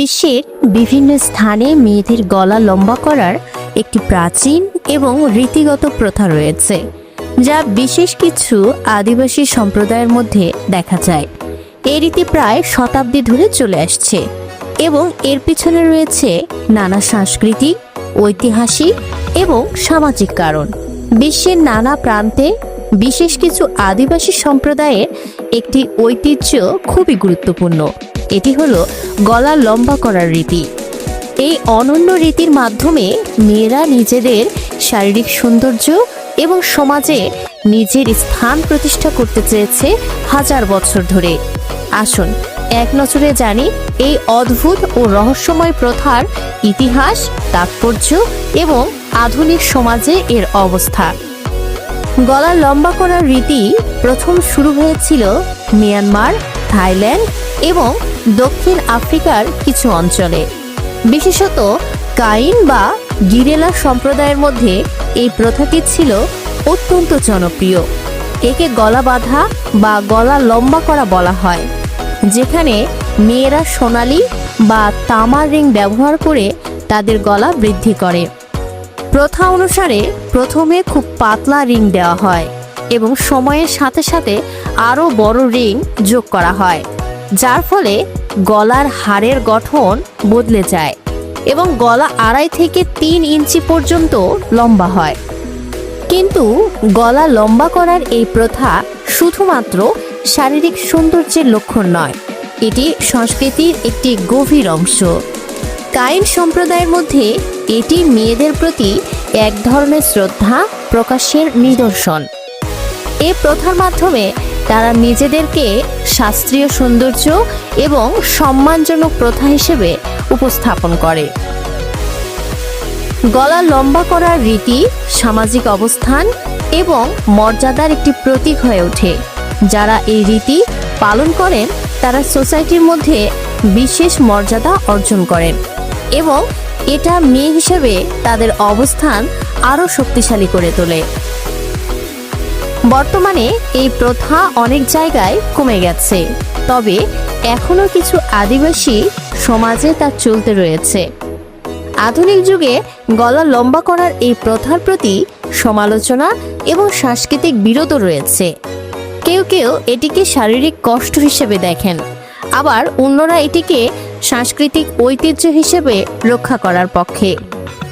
বিশ্বের বিভিন্ন স্থানে মেয়েদের গলা লম্বা করার একটি প্রাচীন এবং রীতিগত প্রথা রয়েছে, যা বিশেষ কিছু আদিবাসী সম্প্রদায়ের মধ্যে দেখা যায়। এই রীতি প্রায় শতাব্দী ধরে চলে আসছে এবং এর পিছনে রয়েছে নানা সাংস্কৃতিক, ঐতিহাসিক এবং সামাজিক কারণ। বিশ্বের নানা প্রান্তে বিশেষ কিছু আদিবাসী সম্প্রদায়ের একটি ঐতিহ্য খুবই গুরুত্বপূর্ণ। এটি হলো গলা লম্বা করার রীতি। এই অনন্য রীতির মাধ্যমে মেয়েরা নিজেদের শারীরিক সৌন্দর্য এবং সমাজে নিজের স্থান প্রতিষ্ঠা করতে চেয়েছে হাজার বছর ধরে। আসুন, এক নজরে জানি এই অদ্ভুত ও রহস্যময় প্রথার ইতিহাস, তাৎপর্য এবং আধুনিক সমাজে এর অবস্থা। গলা লম্বা করার রীতি প্রথম শুরু হয়েছিল মিয়ানমার, থাইল্যান্ড এবং দক্ষিণ আফ্রিকার কিছু অঞ্চলে। বিশেষত কাইন বা গিরেলা সম্প্রদায়ের মধ্যে এই প্রথাটি ছিল অত্যন্ত জনপ্রিয়। একে গলা বাঁধা বা গলা লম্বা করা বলা হয়, যেখানে মেয়েরা সোনালি বা তামার রিং ব্যবহার করে তাদের গলা বৃদ্ধি করে। প্রথা অনুসারে প্রথমে খুব পাতলা রিং দেওয়া হয় এবং সময়ের সাথে সাথে আরও বড় রিং যোগ করা হয়। যার ফলে গলার হাড়ের গঠন বদলে যায় এবং গলা আড়াই থেকে তিন ইঞ্চি পর্যন্ত লম্বা হয়। কিন্তু গলা লম্বা করার এই প্রথা শুধুমাত্র শারীরিক সৌন্দর্যের লক্ষণ নয়, এটি সংস্কৃতির একটি গভীর অংশ। কাইন সম্প্রদায়ের মধ্যে এটি মেয়েদের প্রতি এক ধরনের শ্রদ্ধা প্রকাশের নিদর্শন। এ প্রথার মাধ্যমে তারা নিজেদেরকে শাস্ত্রীয় সৌন্দর্য এবং সম্মানজনক প্রথা হিসেবে উপস্থাপন করে। গলা লম্বা করার রীতি, সামাজিক অবস্থান এবং মর্যাদার একটি প্রতীক হয়ে ওঠে। যারা এই রীতি পালন করেন, তারা সোসাইটির মধ্যে বিশেষ মর্যাদা অর্জন করেন এবং এটা মেয়ে হিসেবে তাদের অবস্থান আরও শক্তিশালী করে তোলে। বর্তমানে এই প্রথা অনেক জায়গায় কমে গেছে। তবে এখনও কিছু আদিবাসী সমাজে তা চলতে রয়েছে। আধুনিক যুগে গলা লম্বা করার এই প্রথার প্রতি সমালোচনা এবং সাংস্কৃতিক বিরোধও রয়েছে। কেউ কেউ এটিকে শারীরিক কষ্ট হিসেবে দেখেন। আবার অন্যরা এটিকে সাংস্কৃতিক ঐতিহ্য হিসেবে রক্ষা করার পক্ষে।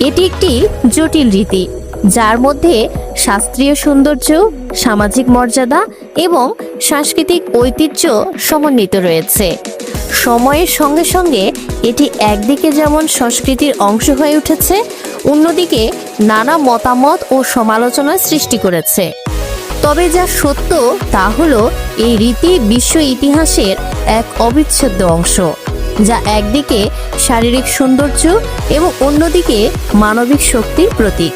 এটি একটি জটিল রীতি। যার মধ্যে শাস্ত্রীয় সৌন্দর্য, সামাজিক মর্যাদা এবং সাংস্কৃতিক ঐতিহ্য সমন্বিত রয়েছে। সময়ের সঙ্গে সঙ্গে এটি একদিকে যেমন সংস্কৃতির অংশ হয়ে উঠেছে, অন্যদিকে নানা মতামত ও সমালোচনার সৃষ্টি করেছে। তবে যা সত্য তা হলো, এই রীতি বিশ্ব ইতিহাসের এক অবিচ্ছেদ্য অংশ, যা একদিকে শারীরিক সৌন্দর্য এবং অন্যদিকে মানবিক শক্তির প্রতীক।